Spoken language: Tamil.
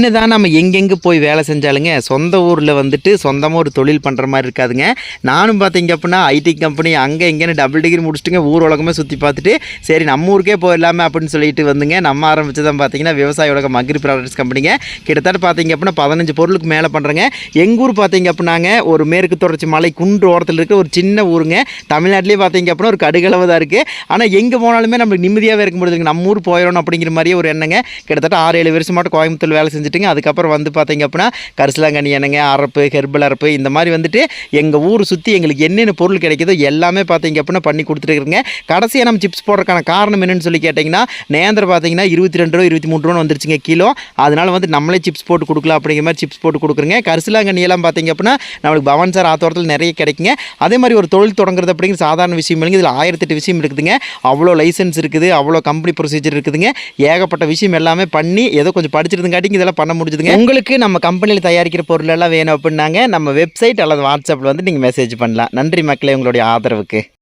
என்னதான் நம்ம எங்கெங்கே போய் வேலை செஞ்சாலுங்க சொந்த ஊரில் வந்துட்டு சொந்தமாக ஒரு தொழில் பண்ணுற மாதிரி இருக்காதுங்க. நானும் பார்த்தீங்க அப்படின்னா ஐடி கம்பெனி அங்கே எங்கேன்னு டபுள் டிகிரி முடிச்சுட்டுங்க ஊர் உலகமே சுற்றி பார்த்துட்டு சரி நம்ம ஊருக்கே போயிடலாமே அப்படின்னு சொல்லிட்டு வந்துங்க நம்ம ஆரம்பித்ததான் பார்த்தீங்கன்னா விவசாய உலகம் அக்ரி ப்ராடக்ட்ஸ் கம்பெனிங்க கிட்டத்தட்ட பார்த்தீங்க அப்படின்னா பதினஞ்சு பொருளுக்கு மேலே பண்ணுறேங்க எங்கள் ஊர் பார்த்தீங்க அப்படின்னாங்க ஒரு மேற்கு தொடர்ச்சி மலை குன்று ஓரத்தில் இருக்க ஒரு சின்ன ஊருங்க. தமிழ்நாட்டிலே பார்த்தீங்க அப்படின்னா ஒரு கடுகளவு தான் இருக்குது ஆனால் எங்கே போனாலுமே நம்மளுக்கு நிம்மதியாகவே இருக்க முடியுதுங்க. நம்ம ஊர் போயிடணும் அப்படிங்கிற மாதிரியே ஒரு எண்ணங்க. கிட்டத்தட்ட ஆறு ஏழு வருஷம் கோயம்புத்தூர் வேலை வந்துட்டுங்க. அதுக்கப்புறம் வந்து பார்த்தீங்க அப்படின்னா கரிசலாங்கண்ணி என்னங்க அரப்பு ஹெர்பல் அரப்பு இந்த மாதிரி வந்துட்டு எங்கள் ஊர் சுற்றி எங்களுக்கு என்னென்ன பொருள் கிடைக்குதோ எல்லாமே பார்த்தீங்க அப்படின்னா பண்ணி கொடுத்துருக்குறேங்க கடைசியாக நம்ம சிப்ஸ் போடுறதுக்கான காரணம் என்னென்னு சொல்லி கேட்டிங்கன்னா நேந்திரம் பார்த்தீங்கன்னா இருபத்தி ரெண்டு ரூபா இருபத்தி மூணு ரூபா வந்துருச்சுங்க கிலோ. அதனால் வந்து நம்மளே சிப்ஸ் போட்டு கொடுக்கலாம் அப்படிங்கிற மாதிரி சிப்ஸ் போட்டு கொடுக்குறேங்க. கரிசலாங்கண்ணியெல்லாம் பார்த்தீங்க அப்படின்னா நம்மளுக்கு பவன் சார் ஆத்தோரத்தில் நிறைய கிடைக்குங்க. அதே மாதிரி ஒரு தொழில் தொடங்குறது அப்படிங்கிற சாதாரண விஷயம் இல்லைங்க. இதில் ஆயிரத்தெட்டு விஷயம் இருக்குதுங்க. அவ்வளோ லைசன்ஸ் இருக்குது அவ்வளோ கம்பெனி ப்ரொசீஜர் இருக்குதுங்க. ஏகப்பட்ட விஷயம் எல்லாமே பண்ணி ஏதோ கொஞ்சம் படிச்சிருந்தங்காட்டிங்க இதெல்லாம் பண்ண முடிஞ்சுதுங்க. உங்களுக்கு நம்ம கம்பெனியில் தயாரிக்கிற பொருள் எல்லாம் வேணும் அப்படின்னாங்க நம்ம வெப்சைட் அல்லது வாட்ஸ்அப்பில் வந்து நீங்கள் மெசேஜ் பண்ணலாம். நன்றி மக்களே உங்களுடைய ஆதரவுக்கு.